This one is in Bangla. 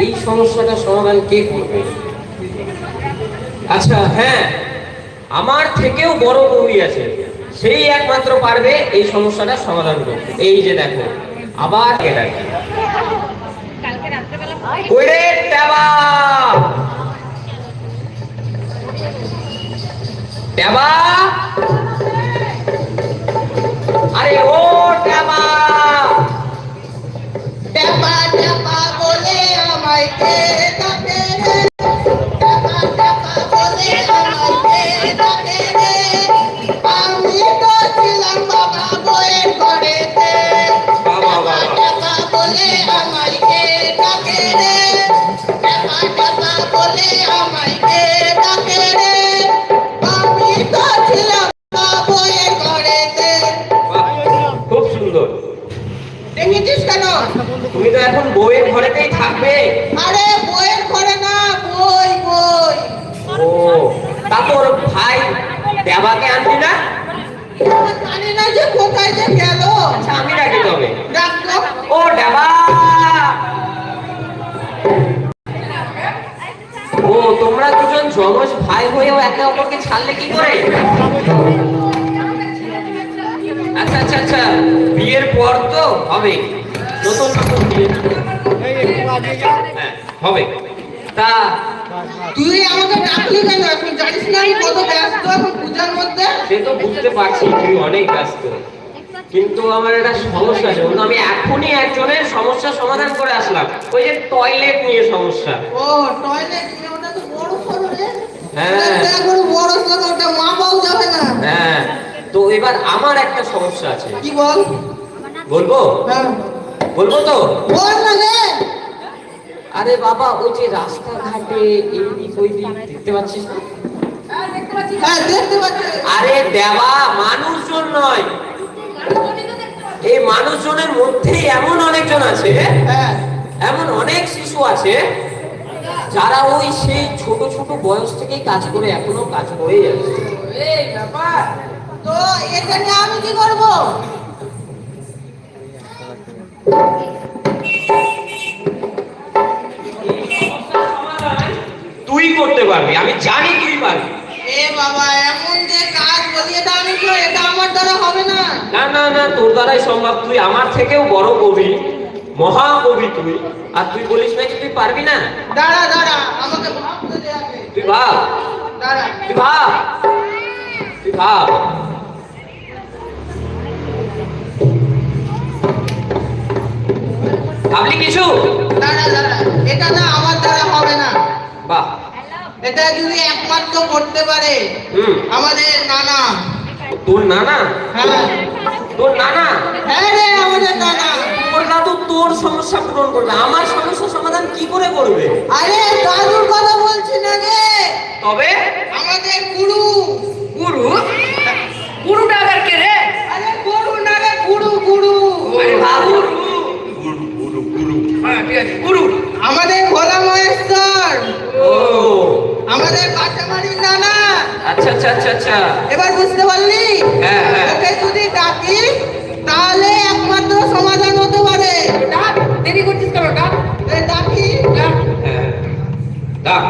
এই সমস্যাটা সমাধান কে করবে? আচ্ছা হ্যাঁ আমার থেকেও বড় বৌদি আছে সেই একমাত্র পারবে এই সমস্যাটা সমাধান করতে। এই যে দেখো আবার এটা কি ওরে ট্যাবা! ট্যাবা! ter. বউয়ের থাকবে। আরে বইয়ের ঘরে না বই বই। ও তা তোর ভাই দেবাকে আনবি না? জানি না যে কোথায় যে গেল। আচ্ছা আমি ডাকি তবে। ও দেবা! ও তোমরা দুজন ভাই হয়েও একে অপরকে ছাড়লে কি করে? আচ্ছা আচ্ছা আচ্ছা বিয়ের পর তো হবে। নতুন নতুন হবে। তা তুই আমাকে ডাকলি কেন? এখন জানিস না আমি কত ব্যস্ত এখন পূজার মধ্যে? সে তো বুঝতে পারছি তুই অনেক ব্যস্ত। কিন্তু আমার একটা সমস্যা আছে। বন্ধু আমি এখনই একজনের সমস্যা সমাধান করে আসলাম। ওই যে টয়লেট নিয়ে সমস্যা। ও টয়লেট নিয়ে ওটা তো বড় সরো রে। হ্যাঁ। বড় সরো ওটা মা বাবু যাবে না। হ্যাঁ। তো এবার আমার একটা সমস্যা আছে। কি বল? বলব? হ্যাঁ। বলব তো? বল না রে। আরে বাবা ওই যে রাস্তাঘাটে এই দিক ওই দিক দেখতে পাচ্ছিস না? হ্যাঁ দেখতে পাচ্ছি। আরে দেওয়া মানুষজন নয়। এই মানুষজনের মধ্যেই এমন অনেকজন আছে হ্যাঁ। এমন অনেক শিশু আছে যারা ওই সেই ছোট ছোট বয়স থেকেই কাজ করে এখনও কাজ করে যাচ্ছে তো আমি কি করব? তুই করতে পারবি আমি জানি তুই পারবি। এ বাবা এমন যে কাজ বলি এটা আমি তো এটা আমার দ্বারা হবে না। না না না তোর দ্বারাই সম্ভব। তুই আমার থেকেও বড় কবি মহাকবি তুই। আর তুই বলিস নাকি তুই পারবি না? দাঁড়া দাঁড়া আমাকে ভাবতে দে তুই ভাব। দাঁড়া। তুই ভাব। তুই ভাব। ভাবলি কিছু? দাঁড়া দাঁড়া এটা না আমার দ্বারা হবে না। বাহ। এটা যদি একমাত্র করতে পারে আমাদের নানা। তোর নানা? হ্যাঁ। তোর নানা? হ্যাঁ রে আমাদের নানা। তোর দাদু তোর সমস্যা পূরণ করবে। আমার সমস্যা সমাধান কি করে করবে? আরে দাদুর কথা বলছি না রে। তবে? আমাদের গুরু গুরুটা আবার কে রে আরে গুরু না রে গুরু গুরু আরে বাবু গুরু গুরু গুরু হ্যাঁ ঠিক আছে গুরু আমাদের ভোলা মহেশ্বর ও আমাদের কাঁচামারির নানা আচ্ছা আচ্ছা আচ্ছা এবার বুঝতে পারলি? হ্যাঁ, হ্যাঁ। ওকে যদি ডাকি তাহলে একমাত্র সমাধান হতে পারে। ডাক দেরি করছিস কেন? ডাক। ডাকি। ডাক। হ্যাঁ। ডাক।